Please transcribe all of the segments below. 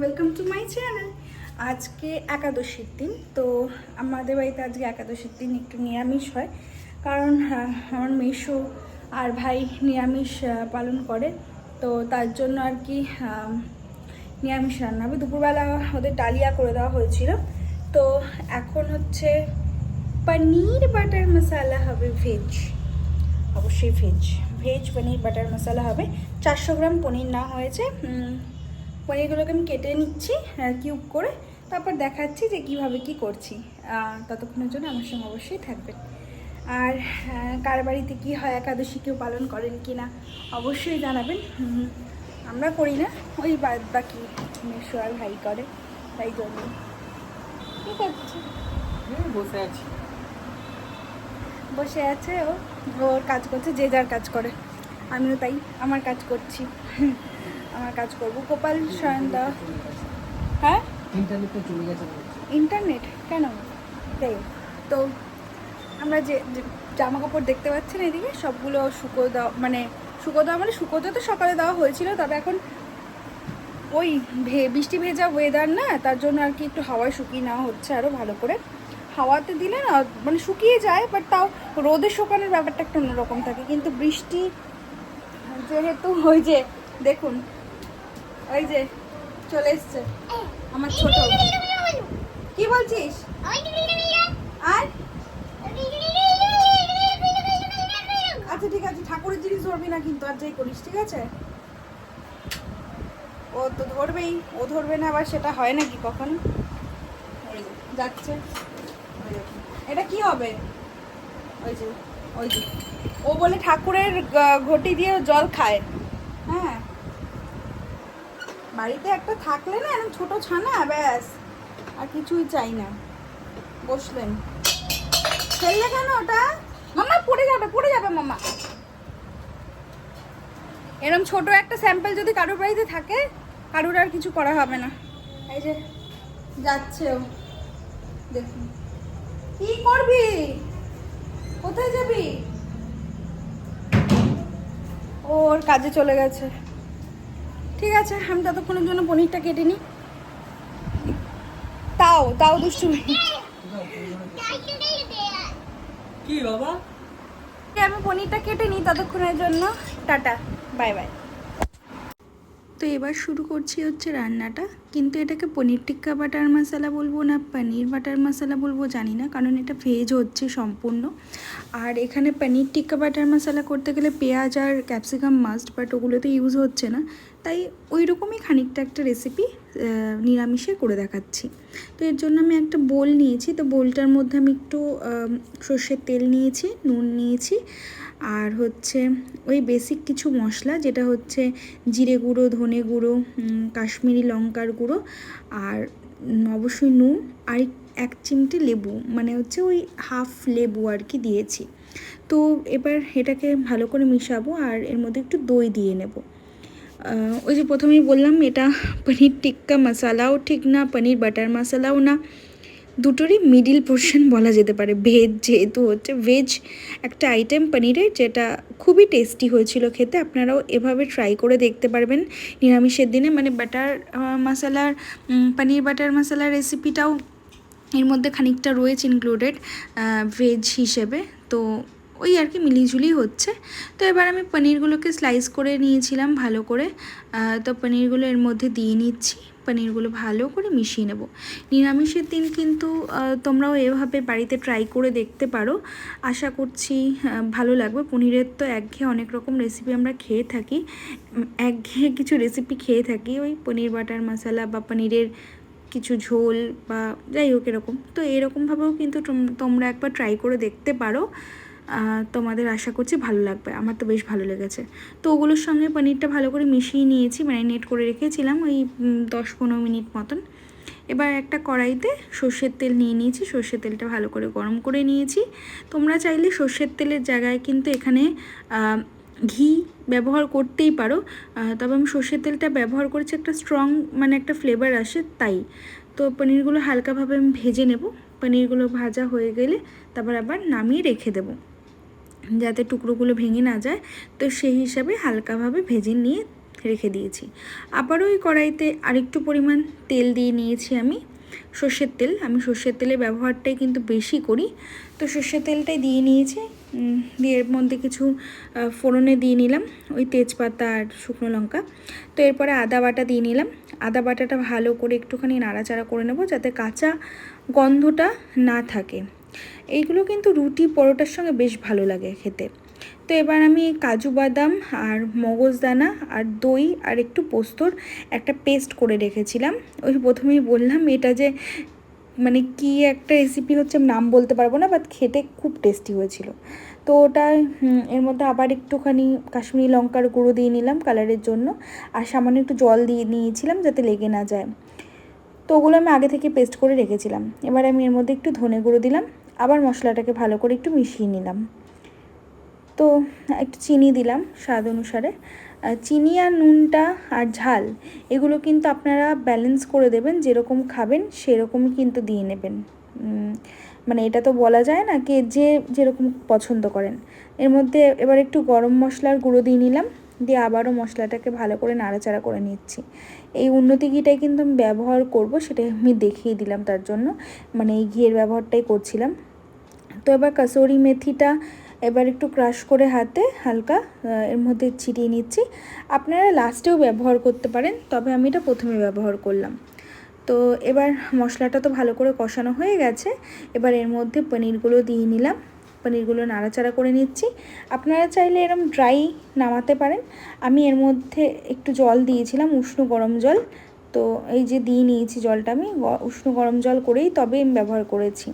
Welcome to my channel আজকে একাদশীর দিন, তো আমাদের বাড়িতে আজকে একাদশীর দিন একটু নিরামিষ হয়। কারণ আমার মেশো আর ভাই নিরামিষ পালন করে। তো তার জন্য আর কি নিরামিষ রান্না হবে। দুপুরবেলা ওদের ডালিয়া করে দেওয়া হয়েছিল। তো এখন হচ্ছে পনির বাটার মশালা হবে ভেজ অবশ্যই veg veg paneer butter masala হবে। চারশো গ্রাম পনির না হয়েছে। উম, পনিরগুলোকে আমি কেটে নিচ্ছি কিউব করে। তারপর দেখাচ্ছি যে কীভাবে কি করছি। ততক্ষণের জন্য আমার সঙ্গে অবশ্যই থাকবেন। আর কার বাড়িতে কী হয় একাদশী কেউ পালন করেন কি না অবশ্যই জানাবেন। আমরা করি না। ওই বাদ বাকি মেশো আর ভাই করে তাই জন্য। ঠিক আছে। বসে আছি। বসে আছে ও। ওর কাজ করছে যে যার কাজ করে। আমিও তাই আমার কাজ করছি। কাজ করব। গোপাল সায়ন্দা। হ্যাঁ? ইন্টারনেটে চলে গেছে ইন্টারনেট কেন? হোক। তো আমরা যে যে জামা কাপড় দেখতে পাচ্ছেন এদিকে সবগুলো শুকো দেওয়া মানে শুকো দেওয়া মানে শুকোতে তো সকালে দেওয়া হয়েছিল তবে এখন ওই ভে বৃষ্টি ভেজা ওয়েদার না তার জন্য আর কি একটু হাওয়ায় শুকিয়ে নেওয়া হচ্ছে আরও ভালো করে। হাওয়াতে দিলে না মানে শুকিয়ে যায় বাট তাও রোদে শুকানোর ব্যাপারটা একটু অন্যরকম থাকে। কিন্তু বৃষ্টি যেহেতু ওই যে দেখুন ওই যে, চলে এসছে। আমার ছোট। কি বলছিস? আর? আচ্ছা ঠিক আছে, ঠাকুরের জিনিস ধরবি না কিন্তু, আর যাই করিস, ঠিক আছে? ও তো ধরবেই, ও ধরবে না, আবার সেটা হয় নাকি কখনো? যাচ্ছে। এটা কি হবে? ওই যে ওই যে। ও বলে ঠাকুরের ঘটি দিয়ে জল খায়। হ্যাঁ? বাড়িতে একটা থাকলে না এরকম ছোট ছানা, ব্যাস, আর কিছুই চাই না। বসলেন। ফেললে কেন ওটা? মামা পড়ে যাবে পড়ে যাবে মামা এরকম ছোট একটা স্যাম্পল যদি কারোর বাড়িতে থাকে, কারোর আর কিছু করা হবে না। এই যে, যাচ্ছে ও। দেখুন। কি করবি? কোথায় যাবি? ওর কাজে চলে গেছে। ঠিক আছে আমি ততক্ষণের জন্য পনিরটা কেটে নিই। তাও তাও দুষ্টুমি। কি বাবা? আমি পনিরটা কেটে নিই ততক্ষণের জন্য। Tata bye bye. তো এবার শুরু করছি হচ্ছে রান্নাটা। কিন্তু এটাকে পনির টিক্কা বাটার মশলা বলব না, পনির বাটার মশলা বলব জানি না, কারণ এটা ভেজ হচ্ছে সম্পূর্ণ। আর এখানে পনির টিক্কা বাটার মশলা করতে গেলে পেঁয়াজ আর ক্যাপসিকাম মাস্ট বাট ওগুলো তো ইউজ হচ্ছে না। তাই ওই রকমই খানিকটা একটা রেসিপি নিরামিষে করে দেখাচ্ছি। তো এর জন্য আমি একটা বোল নিয়েছি। তো বোলটার মধ্যে আমি একটু সর্ষের তেল নিয়েছি, নুন নিয়েছি। আর হচ্ছে ওই বেসিক কিছু মশলা, যেটা হচ্ছে জিরে গুঁড়ো, ধনে গুঁড়ো কাশ্মীরি লঙ্কার গুঁড়ো আর অবশ্যই নুন আর এক- চিমটে লেবু। মানে হচ্ছে ওই হাফ লেবু আর কি দিয়েছি। তো এবার এটাকে ভালো করে মিশাবো আর এর মধ্যে একটু দই দিয়ে নেব। ওই যে প্রথমেই বললাম, এটা পনির টিক্কা মশালাও ঠিক না, পনির বাটার মশালাও না। দুটোরই মিডিল পোর্শন বলা যেতে পারে। ভেজ যেহেতু হচ্ছে ভেজ একটা আইটেম পনিরের যেটা খুবই টেস্টি হয়েছিল খেতে, আপনারাও এভাবে ট্রাই করে দেখতে পারবেন। নিরামিষের দিনে মানে বাটার মশালার পনির বাটার মশালার রেসিপিটাও এর মধ্যে খানিকটা রয়েছে ইনক্লুডেড ভেজ হিসেবে। তো ওই আর কি মিলিঝুলি হচ্ছে। তো এবার আমি পনিরগুলোকে স্লাইস করে নিয়েছিলাম ভালো করে। তো পনিরগুলো এর মধ্যে দিয়ে নিচ্ছি। পনিরগুলো ভালো করে মিশিয়ে নেব। নিরামিষের দিন কিন্তু তোমরাও এভাবে বাড়িতে ট্রাই করে দেখতে পারো। আশা করছি ভালো লাগবে। পনিরের তো একঘেয়ে অনেক রকম রেসিপি আমরা খেয়ে থাকি। উম, একঘেয়ে কিছু রেসিপি খেয়ে থাকি। ওই পনির বাটার মশলা বা পনিরের কিছু ঝোল বা যাই হোক এরকম। তো এরকমভাবেও কিন্তু তোমরা একবার ট্রাই করে দেখতে পারো। তোমাদের আশা করছি ভালো লাগবে। আমার তো বেশ ভালো লেগেছে। তো ওগুলোর সঙ্গে পনিরটা ভালো করে মিশিয়ে নিয়েছি, ম্যারিনেট করে রেখেছিলাম ওই দশ পনেরো মিনিট মতন। এবার একটা কড়াইতে সর্ষের তেল নিয়ে নিয়েছি, সর্ষের তেলটা ভালো করে গরম করে নিয়েছি। তোমরা চাইলে সর্ষের তেলের জায়গায় কিন্তু এখানে ঘি ব্যবহার করতেই পারো। তবে আমি সর্ষের তেলটা ব্যবহার করেছি একটা স্ট্রং মানে একটা ফ্লেভার আসে তাই। তো পনিরগুলো হালকাভাবে আমি ভেজে নেব। পনিরগুলো ভাজা হয়ে গেলে তারপর আবার নামিয়ে রেখে দেবো। যাতে টুকরোগুলো ভেঙে না যায়, তো সেই হিসাবে হালকাভাবে ভেজে নিয়ে রেখে দিয়েছি। আবারও ওই কড়াইতে আরেকটু পরিমাণ তেল দিয়ে নিয়েছি আমি। সর্ষের তেল, আমি সর্ষের তেলের ব্যবহারটাই কিন্তু বেশি করি। তো সর্ষের তেলটাই দিয়ে নিয়েছি। দিয়ে এর মধ্যে কিছু ফোড়নে দিয়ে নিলাম, ওই তেজপাতা আর শুকনো লঙ্কা। তো এরপরে আদা বাটা দিয়ে নিলাম। আদা বাটাটা ভালো করে একটুখানি নাড়াচাড়া করে নেব যাতে কাঁচা গন্ধটা না থাকে। এইগুলো কিন্তু রুটি পরোটার সঙ্গে বেশ ভালো লাগে খেতে। তো এবার আমি কাজু বাদাম আর মগজদানা আর দই আর একটু পোস্তর একটা পেস্ট করে রেখেছিলাম। ওই প্রথমেই বললাম এটা যে মানে কি একটা রেসিপি হচ্ছে নাম বলতে পারব না বাট খেতে খুব টেস্টি হয়েছিল। তো ওটা এর মধ্যে আবার একটুখানি কাশ্মীরি লঙ্কার গুঁড়ো দিয়ে নিলাম কালারের জন্য আর সামান্য একটু জল দিয়ে নিয়েছিলাম যাতে লেগে না যায়। তো ওগুলো আমি আগে থেকে পেস্ট করে রেখেছিলাম। এবার আমি এর মধ্যে একটু ধনে গুঁড়ো দিলাম আবার মশলাটাকে ভালো করে একটু মিশিয়ে নিলাম। তো একটু চিনি দিলাম স্বাদ অনুসারে। চিনি আর নুনটা আর ঝাল, এগুলো কিন্তু আপনারা ব্যালেন্স করে দেবেন, যেরকম খাবেন সেরকমই কিন্তু দিয়ে নেবেন। মানে এটা তো বলা যায় না কে যে যেরকম পছন্দ করেন। এর মধ্যে এবার একটু গরম মশলার গুঁড়ো দিয়ে নিলাম, দিয়ে আবারও মশলাটাকে ভালো করে নাড়াচাড়া করে নিচ্ছি। এই উন্নতি ঘিটাই কিন্তু আমি ব্যবহার করব সেটা আমি দেখিয়ে দিলাম তার জন্য। মানে এই ঘিয়ের ব্যবহারটাই করছিলাম। তো এবার কাসুরি মেথিটা এবার একটু ক্রাশ করে হাতে হালকা এর মধ্যে ছিটিয়ে নিচ্ছি। আপনারা লাস্টেও ব্যবহার করতে পারেন, তবে আমি এটা প্রথমে ব্যবহার করলাম। তো এবার মশলাটা তো ভালো করে কষানো হয়ে গেছে, এবার এর মধ্যে পনিরগুলো দিয়ে নিলাম। পনিরগুলো নাড়াচাড়া করে নিচ্ছি। আপনারা চাইলে এরম ড্রাই নামাতে পারেন। আমি এর মধ্যে একটু জল দিয়েছিলাম, উষ্ণ গরম জল। তো এই যে দিয়ে নিয়েছি জলটা আমি উষ্ণ গরম জল করেই তবে আমি ব্যবহার করেছি।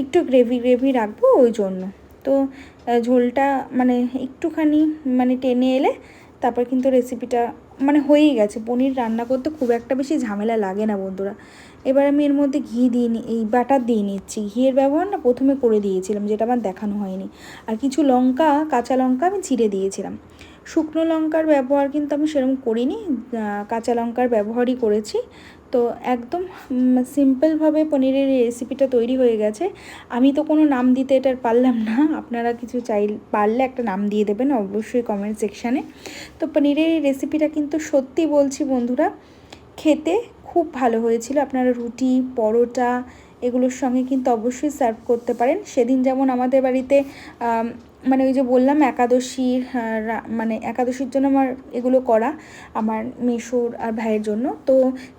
একটু গ্রেভি গ্রেভি রাখব ওই জন্য। তো ঝোলটা মানে একটুখানি মানে টেনে এলে তারপর কিন্তু রেসিপিটা মানে হয়েই গেছে। পনির রান্না করতে খুব একটা বেশি ঝামেলা লাগে না বন্ধুরা। এবার আমি এর মধ্যে ঘি দিয়ে এই বাটার দিয়ে নিচ্ছি। ঘিয়ের ব্যবহার না প্রথমে করে দিয়েছিলাম, যেটা আমার দেখানো হয়নি। আর কিছু লঙ্কা, কাঁচা লঙ্কা আমি চিড়ে দিয়েছিলাম। শুকনো লঙ্কার ব্যবহার কিন্তু আমি সেরকম করিনি কাঁচা লঙ্কার ব্যবহারই করেছি। তো একদম সিম্পলভাবে পনিরের রেসিপিটা তৈরি হয়ে গেছে। আমি তো কোনো নাম দিতে এটার পারলাম না, আপনারা কিছু চাই, পারলে একটা নাম দিয়ে দেবেন অবশ্যই কমেন্ট সেকশানে তো পনিরের এই রেসিপিটা কিন্তু সত্যি বলছি বন্ধুরা, খেতে খুব ভালো হয়েছিল। আপনারা রুটি, পরোটা, এগুলোর সঙ্গে কিন্তু অবশ্যই সার্ভ করতে পারেন। সেদিন যেমন আমাদের বাড়িতে মানে ওই যে বললাম, একাদশীর মানে একাদশীর জন্য আমার এগুলো করা আমার মেশুর আর ভাইয়ের জন্য। তো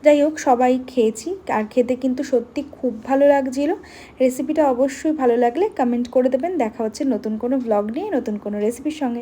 যাই হোক, সবাই খেয়েছি। আর খেতে কিন্তু সত্যি খুব ভালো লাগছিল। রেসিপিটা অবশ্যই ভালো লাগলে কমেন্ট করে দেবেন। দেখা হচ্ছে নতুন কোনো ব্লগ নিয়ে, নতুন কোনো রেসিপির সঙ্গে।